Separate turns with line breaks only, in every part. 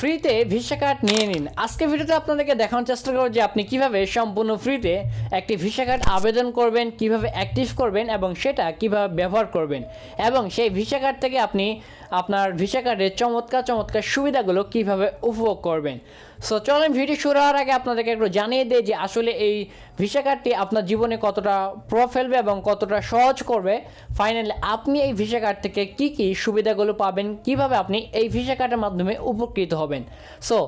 ফ্রিতে visa card নিয়ে নিন। আজকে ভিডিওতে আপনাদেরকে দেখানোর চেষ্টা করব যে আপনি কীভাবে সম্পূর্ণ ফ্রিতে একটি ভিসা কার্ড আবেদন করবেন, কীভাবে অ্যাক্টিভ করবেন এবং সেটা কীভাবে ব্যবহার করবেন। এবং সেই ভিসা কার্ড থেকে আপনি আপনার ভিসা কার্ডের চমৎকার চমৎকার সুবিধাগুলো কীভাবে উপভোগ করবেন। সো চলেন ভিডিও শুরু হওয়ার আগে আপনাদেরকে একটু জানিয়ে দেয় যে আসলে এই ভিসা কার্ডটি আপনার জীবনে কতটা প্রভাব ফেলবে এবং কতটা সহজ করবে। ফাইনালি আপনি এই ভিসা কার্ড থেকে কি কি সুবিধাগুলো পাবেন? কীভাবে আপনি এই ভিসা কার্ডের মাধ্যমে উপকৃত হবেন? সো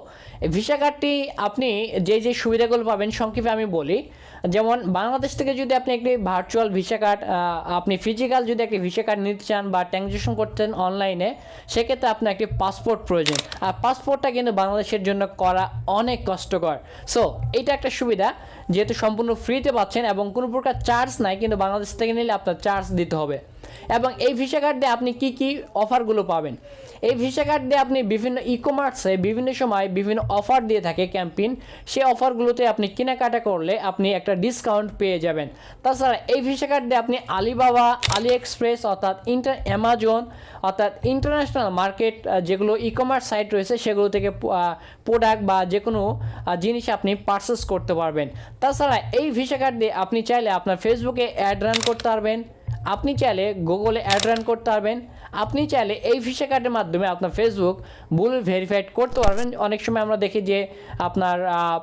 ভিসা কার্ডটি আপনি যে যে সুবিধাগুলো পাবেন, সংক্ষেপে আমি বলি। যেমন বাংলাদেশ থেকে যদি আপনি একটি ভার্চুয়াল ভিসা কার্ড আপনি ফিজিক্যাল যদি একটি ভিসা কার্ড নিতে চান বা ট্রানজেকশন করতেন অনলাইনে সেক্ষেত্রে আপনার একটি পাসপোর্ট প্রয়োজন। আর পাসপোর্টটা কিন্তু বাংলাদেশের জন্য করা অনেক কষ্টকর। সো এটা একটা সুবিধা, যেহেতু সম্পূর্ণ ফ্রিতে পাচ্ছেন এবং কোনো প্রকার চার্জ নাই, কিন্তু বাংলাদেশ থেকে নিলে আপনার চার্জ দিতে হবে। এবং এই ভিসা কার্ড দিয়ে আপনি কি কি অফারগুলো পাবেন? এই ভিসা কার্ড দিয়ে আপনি বিভিন্ন ই কমার্সে বিভিন্ন সময় বিভিন্ন অফার দিয়ে থাকে ক্যাম্পেইন সেই অফারগুলোতে আপনি কেনাকাটা করলে আপনি একটা ডিসকাউন্ট পেয়ে যাবেন। তাছাড়া এই ভিসা কার্ড দিয়ে আপনি আলিবাবা আলি এক্সপ্রেস অর্থাৎ ইন্টার অ্যামাজন অর্থাৎ ইন্টারন্যাশনাল মার্কেট যেগুলো ই কমার্স সাইট রয়েছে, সেগুলো থেকে প্রোডাক্ট বা যে কোনো জিনিস আপনি পারচেস করতে পারবেন। তাছাড়া এই ভিসা কার্ড দিয়ে আপনি চাইলে আপনার ফেসবুকে অ্যাড রান করতে পারবেন। আপনি চাইলে গুগলে অ্যাড রান করতে পারবেন। আপনি চাইলে এই ভিসা কার্ডের মাধ্যমে আপনার ফেসবুক ভুল ভেরিফাইড করতে পারবেন। অনেক সময় আমরা দেখি যে আপনার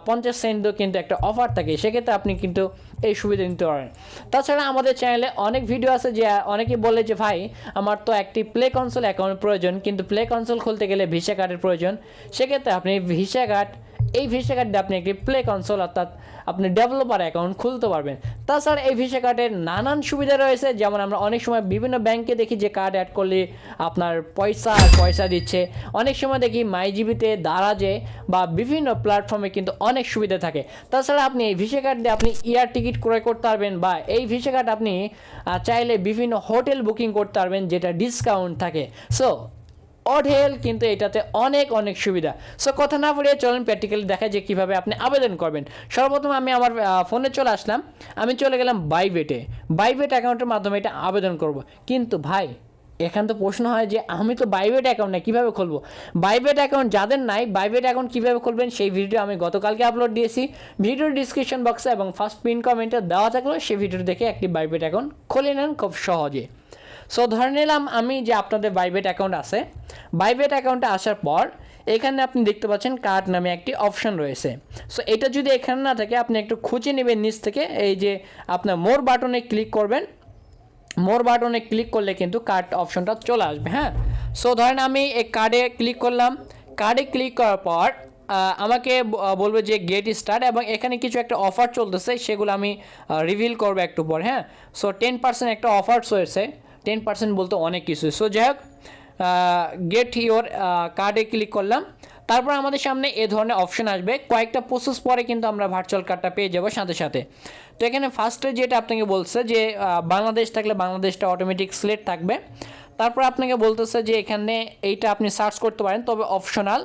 পঞ্চাশ সেন্টও কিন্তু একটা অফার থাকে। সেক্ষেত্রে আপনি কিন্তু এই সুবিধা নিতে পারেন। তাছাড়া আমাদের চ্যানেলে অনেক ভিডিও আছে যে অনেকে বলে যে, ভাই, আমার তো একটি প্লে কনসোল অ্যাকাউন্ট প্রয়োজন। কিন্তু প্লে কনসোল খুলতে গেলে ভিসা কার্ডের প্রয়োজন। সেক্ষেত্রে আপনি ভিসা কার্ড এই ভিসা কার্ড আপনি একটি প্লে কনসোল অর্থাৎ আপনি ডেভেলপার অ্যাকাউন্ট খুলতে পারবেন। তাছাড়া এই ভিসা কার্ডের নানান সুবিধা রয়েছে, যেমন আমরা অনেক সময় বিভিন্ন ব্যাংকে দেখি যে কার্ড অ্যাড করলে আপনার পয়সা আর পয়সা দিচ্ছে। অনেক সময় দেখি মাইজিবিতে দারাজে বা বিভিন্ন প্ল্যাটফর্মে কিন্তু অনেক সুবিধা থাকে। তাছাড়া আপনি এই ভিসা কার্ড দিয়ে আপনি ইয়ার টিকিট ক্রয় করতে পারবেন বা এই ভিসা কার্ড আপনি চাইলে বিভিন্ন হোটেল বুকিং করতে পারবেন, যেটা ডিসকাউন্ট থাকে। সো অঢেল, কিন্তু এটাতে অনেক অনেক সুবিধা। সো কথা না বলিয়ে চলুন প্র্যাকটিক্যালি দেখা যে কীভাবে আপনি আবেদন করবেন। সর্বপ্রথম আমি আমার ফোনে চলে আসলাম। আমি চলে গেলাম বাইবেটে বাইবেট অ্যাকাউন্টের মাধ্যমে এটা আবেদন করব। কিন্তু ভাই, এখান তো প্রশ্ন হয় যে আমি তো বাইবেট অ্যাকাউন্ট নাই কীভাবে খুলবো? বাইবেট অ্যাকাউন্ট যাদের নাই বাইবেট অ্যাকাউন্ট কীভাবে খুলবেন সেই ভিডিও আমি গতকালকে আপলোড দিয়েছি। ভিডিওর ডিসক্রিপশন বক্সে এবং ফার্স্ট পিন কমেন্টে দেওয়া থাকল সেই ভিডিও দেখে একটি বাইবেট অ্যাকাউন্ট খুলে নেন খুব সহজে। সো ধরে নিলাম আমি যে আপনাদের বাইবেট অ্যাকাউন্ট আছে বাইবেট অ্যাকাউন্টে আসার পর, এখানে আপনি দেখতে পাচ্ছেন কার্ড নামে একটি অপশন রয়েছে। সো এটা যদি এখানে না থাকে, আপনি একটু খুঁজে নেবেন নিচ থেকে, এই যে আপনার মোর বাটনে ক্লিক করবেন। মোর বাটনে ক্লিক করলে কিন্তু কার্ড অপশনটা চলে আসবে হ্যাঁ? সো ধরেন আমি এই কার্ডে ক্লিক করলাম। কার্ডে ক্লিক করার পর আমাকে বলবে যে গেট স্টার্ট এবং এখানে কিছু একটা অফার চলতেছে, সেগুলো আমি রিভিল করব একটু পর হ্যাঁ? সো টেন পার্সেন্ট একটা অফার রয়েছে টেন পার্সেন্ট বলতে অনেক কিছু সো যাই হোক গেট ইওর কার্ডে ক্লিক করলাম। তারপর আমাদের সামনে এ ধরনের অপশন আসবে। কয়েকটা প্রসেস পরে কিন্তু আমরা ভার্চুয়াল কার্ডটা পেয়ে যাব সাথে সাথে। তো এখানে ফার্স্টে যেটা আপনাকে বলছে যে বাংলাদেশ থাকলে বাংলাদেশটা অটোমেটিক সিলেক্ট থাকবে। তারপর আপনাকে বলতেছে যে, এখানে এইটা আপনি সার্চ করতে পারেন, তবে অপশনাল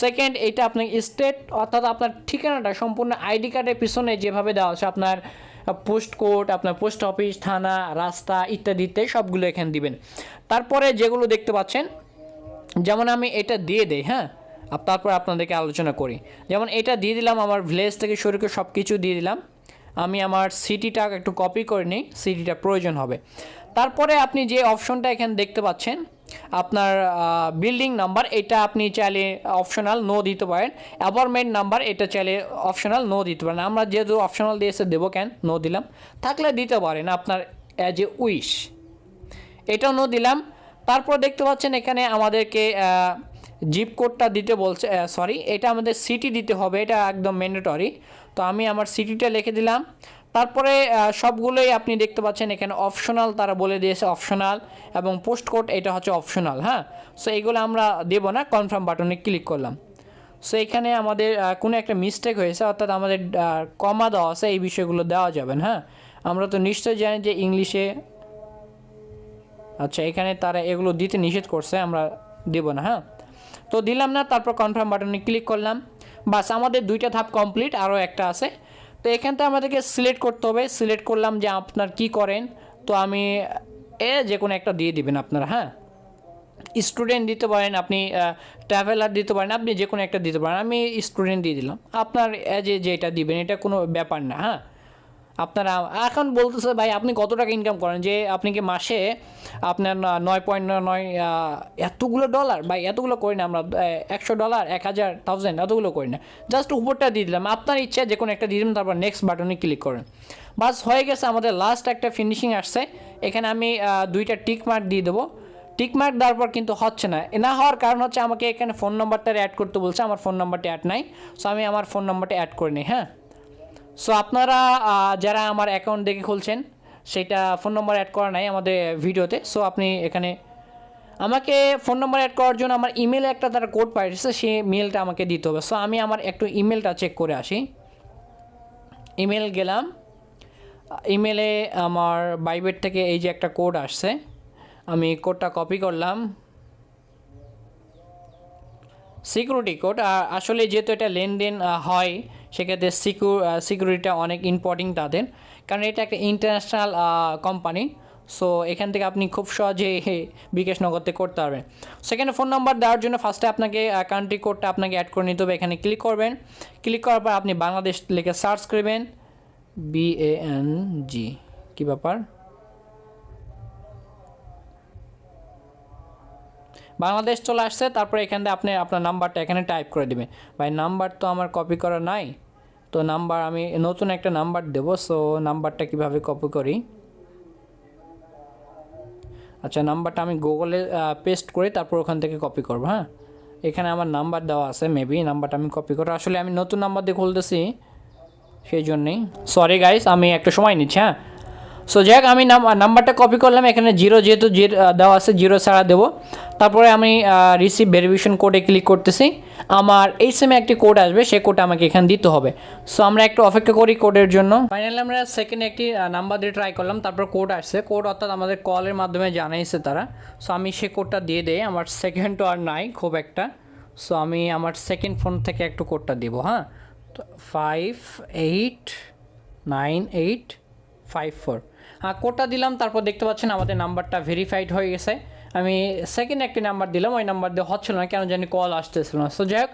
সেকেন্ড এইটা আপনার স্টেট অর্থাৎ আপনার ঠিকানাটা, সম্পূর্ণ আইডি কার্ডের পিছনে যেভাবে দেওয়া আছে, আপনার পোস্ট কোড, আপনার পোস্ট অফিস, থানা, রাস্তা ইত্যাদি ইত্যাদি সবগুলো এখানে দিবেন। তারপরে যেগুলো দেখতে পাচ্ছেন, যেমন আমি এটা দিয়ে দেই হ্যাঁ? আর তারপর আপনাদেরকে আলোচনা করি। যেমন এটা দিয়ে দিলাম, আমার ভিলেজ থেকে শুরু করে সব কিছু দিয়ে দিলাম। আমি আমার সিটিটা একটু কপি করে নিই, সিটিটা প্রয়োজন হবে। তারপরে আপনি যে অপশনটা এখানে দেখতে পাচ্ছেন আপনার বিল্ডিং নাম্বার এটা আপনি চাইলে অপশনাল নো দিতে পারেন। অ্যাপার্টমেন্ট নাম্বার এটা চাইলে অপশনাল নো দিতে পারেন। আমরা যেহেতু অপশনাল দিয়েছে দেবো কেন? নো দিলাম। থাকলে দিতে পারেন আপনার অ্যাজ এ উইশ এটাও নো দিলাম। তারপর দেখতে পাচ্ছেন এখানে আমাদেরকে জিপ কোডটা দিতে বলছে সরি এটা আমাদের সিটি দিতে হবে। এটা একদম ম্যান্ডেটরি তো আমি আমার সিটিটা লিখে দিলাম। তারপরে সবগুলোই আপনি দেখতে পাচ্ছেন এখানে অপশনাল তারা বলে দিয়েছে অপশনাল এবং পোস্ট কোড এটা হচ্ছে অপশনাল হ্যাঁ? সো এইগুলো আমরা দেবো না কনফার্ম বাটনে ক্লিক করলাম। সো এখানে আমাদের কোনো একটা মিস্টেক হয়েছে, অর্থাৎ আমাদের কমা দেওয়া আছে, এই বিষয়গুলো দেওয়া যাবে হ্যাঁ? আমরা তো নিশ্চয়ই জানি যে ইংলিশে আচ্ছা এখানে তারা এগুলো দিতে নিষেধ করছে, আমরা দেব না হ্যাঁ? তো দিলাম না, তারপর কনফার্ম বাটনে ক্লিক করলাম। বাস, আমাদের দুইটা ধাপ কমপ্লিট আরও একটা আছে। তো এখান থেকে আমাদেরকে সিলেক্ট করতে হবে। সিলেক্ট করলাম যে আপনার কি করেন, তো আমি এ যে কোনো একটা দিয়ে দিবেন আপনারা হ্যাঁ? স্টুডেন্ট দিতে পারেন, আপনি ট্রাভেলার দিতে পারেন, আপনি যে কোনো একটা দিতে পারেন। আমি স্টুডেন্ট দিয়ে দিলাম। আপনার এ যেটা দিবেন, এটা কোনো ব্যাপার না হ্যাঁ? আপনারা, এখন বলতেছে ভাই, আপনি কত টাকা ইনকাম করেন? যে আপনি কি মাসে আপনার নয় পয়েন্ট নয় এতগুলো ডলার ভাই, এতগুলো করি না আমরা একশো ডলার এক হাজার থাউজেন্ড এতগুলো করি না। জাস্ট উপরটা দিয়ে দিলাম। আপনার ইচ্ছা যে কোনো একটা দিয়ে দিলাম তারপর নেক্সট বাটনে ক্লিক করেন। বাস, হয়ে গেছে আমাদের লাস্ট একটা ফিনিশিং আসছে। এখানে আমি দুইটা টিক মার্ক দিয়ে দেবো। টিক মার্ক দেওয়ার পর কিন্তু হচ্ছে না। না হওয়ার কারণ হচ্ছে আমাকে এখানে ফোন নাম্বারটা অ্যাড করতে বলছে, আমার ফোন নাম্বারটা অ্যাড নাই। সো আমি আমার ফোন নাম্বারটা অ্যাড করে নিই হ্যাঁ? সো আপনারা যারা আমার অ্যাকাউন্ট দেখে খুলছেন, সেটা ফোন নম্বর অ্যাড করা নাই আমাদের ভিডিওতে সো আপনি এখানে আমাকে ফোন নম্বর অ্যাড করার জন্য আমার ইমেলে একটা তারা কোড পাঠিয়েছে, সেই মেলটা আমাকে দিতে হবে। সো আমি আমার একটু ইমেলটা চেক করে আসি। ইমেল গেলাম। ইমেলে আমার বাইবেট থেকে এই যে একটা কোড আসছে, আমি কোডটা কপি করলাম। সিকিউরিটি কোড আসলে যেহেতু এটা লেনদেন হয় সেক্ষেত্রে সিকিউর সিকিউরিটিটা অনেক ইম্পর্টেন্ট তাদের। কারণ এটা একটা ইন্টারন্যাশনাল কোম্পানি সো এখান থেকে আপনি খুব সহজে বিকাশ নগদে করতে পারবেন। সেখানে ফোন নাম্বার দেওয়ার জন্য ফার্স্টে আপনাকে কান্ট্রি কোডটা আপনাকে অ্যাড করে নিতে হবে। এখানে ক্লিক করবেন। ক্লিক করার পর আপনি বাংলাদেশ লিখে সার্চ করবেন। বি এ এন জি কী ব্যাপার? বাংলাদেশ চলে আসছে, তারপরে এখান আপনি আপনার নাম্বারটা এখানে টাইপ করে দেবেন। ভাই, নাম্বার তো আমার কপি করা নাই, তো নাম্বার আমি নতুন একটা নাম্বার দেবো সো নাম্বারটা কীভাবে কপি করি? আচ্ছা নাম্বারটা আমি গুগলে পেস্ট করি তারপর ওখান থেকে কপি করব হ্যাঁ? এখানে আমার নাম্বার দেওয়া আছে মেবি নাম্বারটা আমি কপি করব আসলে আমি নতুন নাম্বার দিয়ে খুলতেছি, সেই জন্যেই। সরি গাইস আমি একটা সময় নিচ্ছি হ্যাঁ? সো যাই আমি নাম- নাম্বারটা কপি করলাম, এখানে জিরো যেহেতু দেওয়া আছে জিরো ছাড়া দেবো। তারপরে আমি রিসিভ ভেরিফিকেশন কোডে ক্লিক করতেছি। আমার এই সেমে একটি কোড আসবে সেই কোডটা আমাকে এখানে দিতে হবে। সো আমরা একটু অপেক্ষা করি কোডের জন্য। ফাইনালি আমরা সেকেন্ড একটি নাম্বার দিয়ে ট্রাই করলাম, তারপর কোড আসছে। কোড অর্থাৎ আমাদের কলের মাধ্যমে জানাইছে তারা। সো আমি সেই কোডটা দিয়ে দেই, আমার সেকেন্ড তো আর নাই, খুব একটা। সো আমি আমার সেকেন্ড ফোন থেকে একটু কোডটা দিব হ্যাঁ? Five eight nine eight five four কোডটা দিলাম, তারপর দেখতে পাচ্ছেন আমাদের নাম্বারটা ভেরিফাইড হয়ে গেছে। আমি সেকেন্ড একটি নাম্বার দিলাম, ওই নাম্বার দিয়ে হচ্ছিল না, কেন জানি কল আসতেছিল না। সো যাই হোক,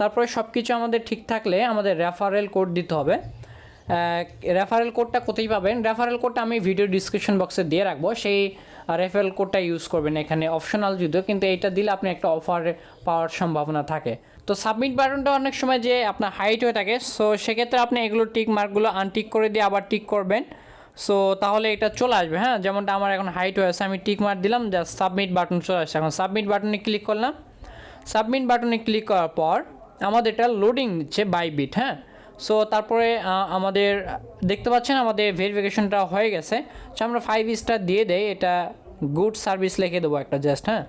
তারপরে সব কিছু আমাদের ঠিক থাকলে আমাদের রেফারেল কোড দিতে হবে। রেফারেল কোডটা কোথায় পাবেন? রেফারেল কোডটা আমি ভিডিও ডিসক্রিপশন বক্সে দিয়ে রাখব। সেই রেফারেল কোডটা ইউজ করবেন এখানে অপশনাল যদিও, কিন্তু এইটা দিলে আপনি একটা অফার পাওয়ার সম্ভাবনা থাকে। তো সাবমিট বাটনটা অনেক সময় যে আপনার হাইট হয়ে থাকে সো সেক্ষেত্রে আপনি এগুলো টিক মার্কগুলো আনটিক করে দিয়ে আবার টিক করবেন। সো তাহলে এটা চলে আসবে হ্যাঁ? যেমনটা আমার এখন হাইট হয়েছে, আমি টিক মার দিলাম জাস্ট সাবমিট বাটন চলে আসছে। এখন সাবমিট বাটনে ক্লিক করলাম। সাবমিট বাটনে ক্লিক করার পর, আমাদের এটা লোডিং নিচ্ছে বাই বিট হ্যাঁ? সো তারপরে আমাদের, দেখতে পাচ্ছেন আমাদের ভেরিফিকেশনটা হয়ে গেছে। সো আমরা ফাইভ স্টার দিয়ে দেয় এটা গুড সার্ভিস লিখে দেবো একটা জাস্ট হ্যাঁ?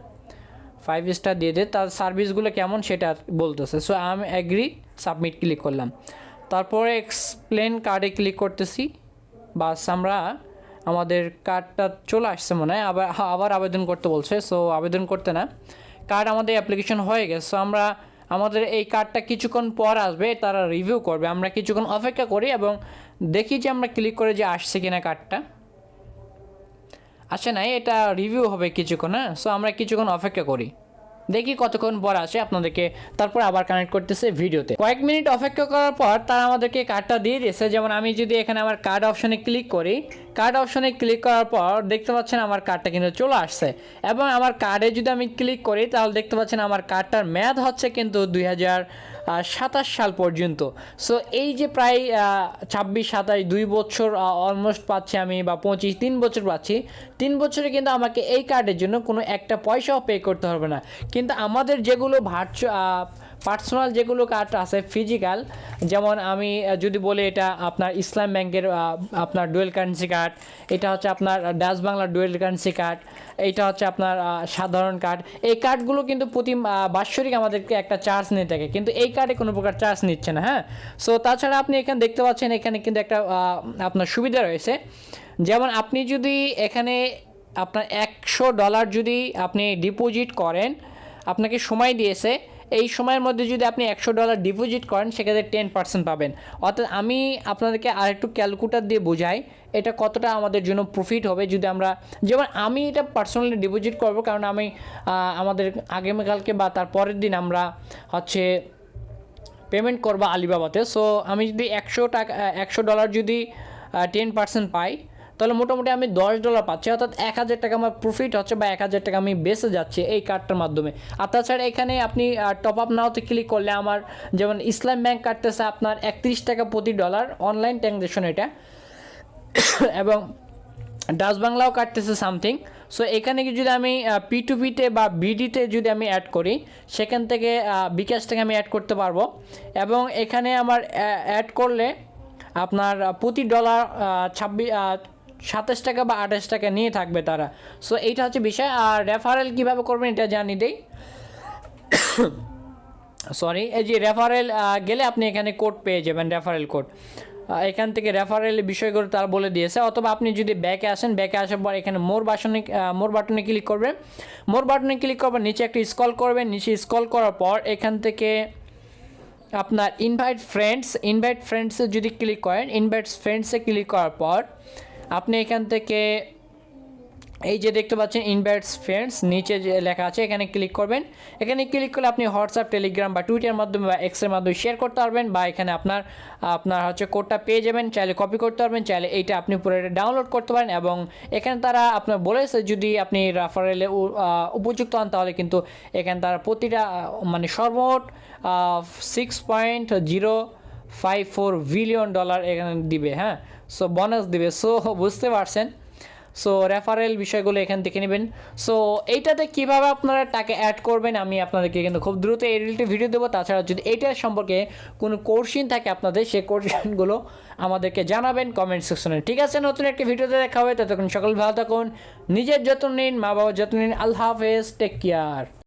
ফাইভ স্টার দিয়ে দেয় তার সার্ভিসগুলো কেমন সেটা বলতেছে। সো আমি অ্যাগ্রি সাবমিট ক্লিক করলাম। তারপরে এক্সপ্লেন কার্ডে ক্লিক করতেছি। বাস আমরা আমাদের কার্ডটা চলে আসছে মনে হয়। আবার আবার আবেদন করতে বলছে সো আবেদন করতে না। কার্ড আমাদের অ্যাপ্লিকেশন হয়ে গেছে সো আমরা আমাদের এই কার্ডটা কিছুক্ষণ পর আসবে, তারা রিভিউ করবে। আমরা কিছুক্ষণ অপেক্ষা করি এবং দেখি যে আমরা ক্লিক করে যে আসছে কিনা কার্ডটা আসে নাই, এটা রিভিউ হবে কিছুক্ষণ হ্যাঁ? সো আমরা কিছুক্ষণ অপেক্ষা করি। দেখি কতক্ষণ পর আসে আপনাদেরকে। তারপর আবার কানেক্ট করতেছে ভিডিওতে কয়েক মিনিট অপেক্ষা করার পর তারা আমাদেরকে কার্ডটা দিয়ে দিয়েছে। যেমন আমি যদি এখানে আমার কার্ড অপশনে ক্লিক করি কার্ড অপশনে ক্লিক করার পর দেখতে পাচ্ছেন আমার কার্ডটা কিন্তু চলে আসছে। এবং আমার কার্ডে যদি আমি ক্লিক করি, তাহলে দেখতে পাচ্ছেন আমার কার্ডটার মেয়াদ হচ্ছে কিন্তু দুই সাতাশ সাল পর্যন্ত। সো এই যে প্রায় ছাব্বিশ, সাতাশ, দুই বছর অলমোস্ট পাচ্ছি আমি বা পঁচিশ, তিন বছর পাচ্ছি। তিন বছরে কিন্তু আমাকে এই কার্ডের জন্য কোনো একটা পয়সাও পে করতে হবে না। কিন্তু আমাদের যেগুলো ভার্চু পার্সোনাল যেগুলো কার্ড আছে ফিজিক্যাল যেমন আমি যদি বলি এটা আপনার ইসলাম ব্যাংকের আপনার ডুয়েল কারেন্সি কার্ড এটা হচ্ছে আপনার ডাচ বাংলার ডুয়েল কারেন্সি কার্ড এইটা হচ্ছে আপনার সাধারণ কার্ড এই কার্ডগুলো কিন্তু প্রতি বাৎসরিক আমাদেরকে একটা চার্জ নিয়ে থাকে, কিন্তু এই কার্ডে কোনো প্রকার চার্জ নিচ্ছে না হ্যাঁ? সো তাছাড়া আপনি এখানে দেখতে পাচ্ছেন এখানে কিন্তু একটা আপনার সুবিধা রয়েছে। যেমন আপনি যদি এখানে আপনার একশো ডলার যদি আপনি ডিপোজিট করেন, আপনাকে সময় দিয়েছে এই সময়ের মধ্যে যদি আপনি একশো ডলার ডিপোজিট করেন, সেক্ষেত্রে টেন পার্সেন্ট পাবেন। অর্থাৎ আমি আপনাদেরকে আরেকটু ক্যালকুলেটার দিয়ে বোঝাই, এটা কতটা আমাদের জন্য প্রফিট হবে যদি আমরা, যেমন আমি এটা পার্সোনালি ডিপোজিট করব, কারণ আমি আমাদের আগামীকালকে বা তার পরের দিন আমরা হচ্ছে পেমেন্ট করব আলিবাবাতে সো আমি যদি একশো টাকা, একশো ডলার যদি টেন পার্সেন্ট পাই তাহলে মোটামুটি আমি দশ ডলার পাচ্ছি, অর্থাৎ এক হাজার টাকা আমার প্রফিট হচ্ছে বা এক হাজার টাকা আমি বেঁচে যাচ্ছি এই কার্ডটার মাধ্যমে। আর তাছাড়া এখানে আপনি টপ আপ নাওতে ক্লিক করলে আমার যেমন ইসলাম ব্যাংক কাটতেছে আপনার একত্রিশ টাকা প্রতি ডলার অনলাইন ট্রানজ্যাকশন এটা। এবং ডাচ বাংলাও কাটতেছে সামথিং সো এখানে কি যদি আমি পি টু পিতে বা বিডিতে যদি আমি অ্যাড করি, সেখান থেকে বিকাশ থেকে আমি অ্যাড করতে পারব। এবং এখানে আমার অ্যাড করলে আপনার প্রতি ডলার ছাব্বিশ সাতাশ টাকা বা আঠাশ টাকা নিয়ে থাকবে তারা। সো এইটা হচ্ছে বিষয়। আর রেফারেল কীভাবে করবেন এটা জানি দেই। সরি এই যে রেফারেল গেলে আপনি এখানে কোড পেয়ে যাবেন রেফারেল কোড এখান থেকে রেফারেল বিষয়গুলো তার বলে দিয়েছে। অথবা আপনি যদি ব্যাকে আসেন ব্যাকে আসার পর এখানে মোর বাটনে মোর বাটনে ক্লিক করবেন। মোর বাটনে ক্লিক করবেন নিচে একটা স্কল করবেন। নিচে স্কল করার পর এখান থেকে আপনার ইনভাইট ফ্রেন্ডস ইনভাইট ফ্রেন্ডসে যদি ক্লিক করেন ইনভাইট ফ্রেন্ডসে ক্লিক করার পর আপনি এখান থেকে এই যে দেখতে পাচ্ছেন ইনভাইটস ফ্রেন্ডস নিচে যে লেখা আছে, এখানে ক্লিক করবেন। এখানে ক্লিক করলে আপনি হোয়াটসঅ্যাপ টেলিগ্রাম বা টুইটার মাধ্যমে বা এক্সের মাধ্যমে শেয়ার করতে পারবেন বা এখানে আপনার আপনার হচ্ছে কোডটা পেয়ে যাবেন। চাইলে কপি করতে পারবেন, চাইলে এইটা আপনি পুরো ডাউনলোড করতে পারেন এবং এখানে তারা আপনার বলেছে যদি আপনি রেফারেলে উপযুক্ত হন, তাহলে কিন্তু এখানে তারা প্রতিটা মানে সর্বমোট six point zero five four billion dollar এখানে দিবে হ্যাঁ? সো বোনাস দিবে। সো বুঝতে পারছেন? সো রেফারেল বিষয়গুলো এখান থেকে নেবেন। সো এইটাতে কীভাবে আপনারা টাকা অ্যাড করবেন, আমি আপনাদেরকে কিন্তু খুব দ্রুত এই রিলেটিভ ভিডিও দেবো। তাছাড়া যদি এইটার সম্পর্কে কোনো কোর্সিন থাকে আপনাদের, সেই কোর্সিনগুলো আমাদেরকে জানাবেন কমেন্ট সেকশনে ঠিক আছে, নতুন একটি ভিডিওতে দেখা হবে। ততক্ষণ সকল ভালো থাকুন। নিজের যত্ন নিন মা বাবার যত্ন নিন। আল্লাহ হাফেজ। Take care